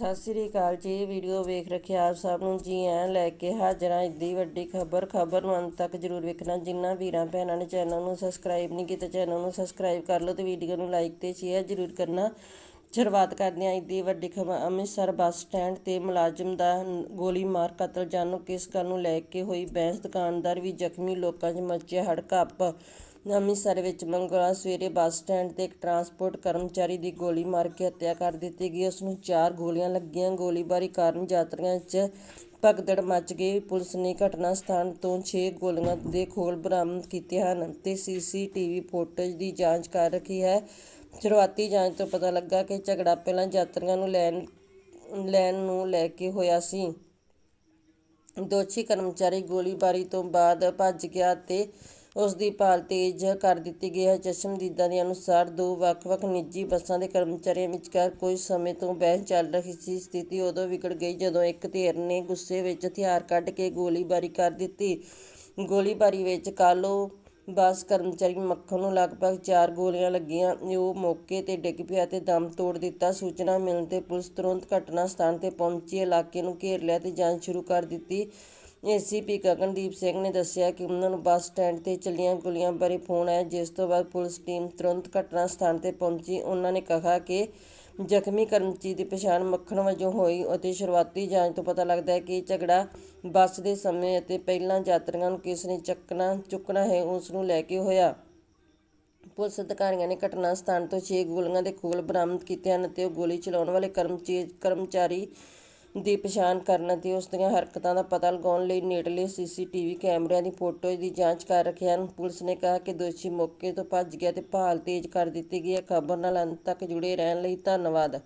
ਸਤਿ ਸ੍ਰੀ ਅਕਾਲ ਜੀ, ਵੀਡੀਓ ਵੇਖ ਰੱਖਿਆ ਆਪ ਸਭ ਨੂੰ ਜੀ ਐਂ ਲੈ ਕੇ ਹਾਜ਼ਰ ਹਾਜ਼ਰਾਂ ਇੱਡੀ ਵੱਡੀ ਖਬਰ ਖਬਰ ਨੂੰ ਅੰਤ ਤੱਕ ਜਰੂਰ ਵੇਖਣਾ। ਜਿਨ੍ਹਾਂ ਵੀਰਾਂ ਭੈਣਾਂ ਨੇ ਚੈਨਲ ਨੂੰ ਸਬਸਕ੍ਰਾਈਬ ਨਹੀਂ ਕੀਤਾ, ਚੈਨਲ ਨੂੰ ਸਬਸਕ੍ਰਾਈਬ ਕਰ ਲਓ ਤੇ ਵੀਡੀਓ ਨੂੰ ਲਾਈਕ ਤੇ ਸ਼ੇਅਰ ਜਰੂਰ ਕਰਨਾ। ਸ਼ੁਰੂਆਤ ਕਰਦੇ ਹਾਂ ਇੱਡੀ ਵੱਡੀ ਖਬਰ। ਅੰਮ੍ਰਿਤਸਰ ਬੱਸ ਸਟੈਂਡ ਤੇ ਮੁਲਾਜ਼ਮ ਦਾ ਗੋਲੀ ਮਾਰ ਕਤਲ, ਜਾਣੋ ਕਿਸ ਗੱਲ ਨੂੰ ਲੈ ਕੇ ਹੋਈ ਬਹਿਸ? ਦੁਕਾਨਦਾਰ ਵੀ ਜ਼ਖਮੀ, ਲੋਕਾਂ 'ਚ ਮਚਿਆ ਹੜਕੰਪ। ਅੰਮ੍ਰਿਤਸਰ ਵਿੱਚ ਮੰਗਲਵਾਰ ਸਵੇਰੇ ਬੱਸ ਸਟੈਂਡ ਤੇ ਇੱਕ ਟਰਾਂਸਪੋਰਟ ਕਰਮਚਾਰੀ ਦੀ ਗੋਲੀ ਮਾਰ ਕੇ ਹੱਤਿਆ ਕਰ ਦਿੱਤੀ ਗਈ। ਉਸ ਨੂੰ ਚਾਰ ਗੋਲੀਆਂ ਲੱਗੀਆਂ। ਗੋਲੀਬਾਰੀ ਕਾਰਨ ਯਾਤਰੀਆਂ 'ਚ ਭਗਦੜ ਮਚ ਗਈ। ਪੁਲਿਸ ਨੇ ਘਟਨਾ ਸਥਾਨ ਤੋਂ 6 ਗੋਲੀਆਂ ਦੇ ਖੋਲ ਬਰਾਮਦ ਕੀਤੇ ਹਨ ਤੇ ਸੀਸੀਟੀਵੀ ਫੁਟੇਜ ਦੀ ਜਾਂਚ ਕਰ ਰਹੀ ਹੈ। ਸ਼ੁਰੂਆਤੀ ਜਾਂਚ ਤੋਂ ਪਤਾ ਲੱਗਾ ਕਿ ਝਗੜਾ ਪਹਿਲਾਂ ਯਾਤਰੀਆਂ ਨੂੰ ਲੈਣ ਲੈਣ ਨੂੰ ਲੈ ਕੇ ਹੋਇਆ ਸੀ। ਦੋਸ਼ੀ ਕਰਮਚਾਰੀ ਗੋਲੀਬਾਰੀ ਤੋਂ ਬਾਅਦ ਭੱਜ ਗਿਆ ਤੇ ਉਸ ਦੀ ਭਾਲ ਤੇਜ਼ ਕਰ ਦਿੱਤੀ ਗਈ ਹੈ। ਚਸ਼ਮਦੀਦਾਂ ਦੇ ਅਨੁਸਾਰ ਦੋ ਵੱਖ-ਵੱਖ ਨਿੱਜੀ ਬੱਸਾਂ ਦੇ ਕਰਮਚਾਰੀਆਂ ਵਿਚਕਾਰ ਕੁਝ ਸਮੇਂ ਤੋਂ ਬਹਿਸ ਚੱਲ ਰਹੀ ਸੀ। ਸਥਿਤੀ ਉਦੋਂ ਵਿਗੜ ਗਈ ਜਦੋਂ ਇੱਕ ਧਿਰ ਨੇ ਗੁੱਸੇ ਵਿੱਚ ਹਥਿਆਰ ਕੱਢ ਕੇ ਗੋਲੀਬਾਰੀ ਕਰ ਦਿੱਤੀ। ਗੋਲੀਬਾਰੀ ਵਿੱਚ ਕਾਲੋ ਬੱਸ ਕਰਮਚਾਰੀ ਮੱਖਣ ਨੂੰ ਲਗਭਗ 4 ਗੋਲੀਆਂ ਲੱਗੀਆਂ। ਉਹ ਮੌਕੇ ਤੇ ਡਿੱਗ ਪਿਆ ਤੇ ਦਮ ਤੋੜ ਦਿੱਤਾ। ਸੂਚਨਾ ਮਿਲਣ ਤੇ ਪੁਲਿਸ ਤੁਰੰਤ ਘਟਨਾ ਸਥਾਨ ਤੇ ਪਹੁੰਚੀ। ਇਲਾਕੇ ਨੂੰ ਘੇਰ ਲਿਆ ਤੇ ਜਾਂਚ ਸ਼ੁਰੂ ਕਰ ਦਿੱਤੀ। ਏਸੀਪੀ ਗਗਨਦੀਪ ਸਿੰਘ ਨੇ ਦੱਸਿਆ ਕਿ ਉਹਨਾਂ ਨੂੰ ਬੱਸ ਸਟੈਂਡ ਤੇ ਚੱਲੀਆਂ ਗੋਲੀਆਂ ਬਾਰੇ ਫੋਨ ਆਇਆ, ਜਿਸ ਤੋਂ ਬਾਅਦ ਪੁਲਿਸ ਟੀਮ ਤੁਰੰਤ ਘਟਨਾ ਸਥਾਨ ਤੇ ਪਹੁੰਚੀ। ਉਹਨਾਂ ਨੇ ਕਿਹਾ ਕਿ ਜ਼ਖਮੀ ਕਰਮਚਾਰੀ ਦੀ ਪਛਾਣ ਮੱਖਣ ਵਜੋਂ ਹੋਈ ਅਤੇ ਸ਼ੁਰੂਆਤੀ ਜਾਂਚ ਤੋਂ ਪਤਾ ਲੱਗਦਾ ਹੈ ਕਿ ਝਗੜਾ ਬੱਸ ਦੇ ਸਮੇਂ ਅਤੇ ਪਹਿਲਾਂ ਯਾਤਰੀਆਂ ਨੂੰ ਕਿਸ ਨੇ ਚੱਕਣਾ, ਚੁੱਕਣਾ ਹੈ, ਉਸ ਨੂੰ ਲੈ ਕੇ ਹੋਇਆ। ਪੁਲਿਸ ਅਧਿਕਾਰੀਆਂ ਨੇ ਘਟਨਾ ਸਥਾਨ ਤੋਂ 6 ਗੋਲੀਆਂ ਦੇ ਖੋਲ ਬਰਾਮਦ ਕੀਤੇ ਹਨ ਤੇ ਉਹ ਗੋਲੀ ਚਲਾਉਣ ਵਾਲੇ ਕਰਮਚਾਰੀ ਕਰਮਚਾਰੀ ਦੀ ਪਛਾਣ ਕਰਨ ਅਤੇ ਉਸ ਦੀਆਂ ਹਰਕਤਾਂ ਦਾ ਪਤਾ ਲਗਾਉਣ ਲਈ ਨੇੜਲੇ ਸੀਸੀਟੀਵੀ ਕੈਮਰਿਆਂ ਦੀ ਫੋਟੋ ਦੀ ਜਾਂਚ ਕਰ ਰਹੇ ਹਨ। ਪੁਲਿਸ ਨੇ ਕਿਹਾ ਕਿ ਦੋਸ਼ੀ ਮੌਕੇ ਤੋਂ ਭੱਜ ਗਿਆ ਤੇ ਭਾਲ ਤੇਜ਼ ਕਰ ਦਿੱਤੀ ਗਈ ਹੈ। ਖਬਰ ਨਾਲ ਅੰਤ ਤੱਕ ਜੁੜੇ ਰਹਿਣ ਲਈ ਧੰਨਵਾਦ।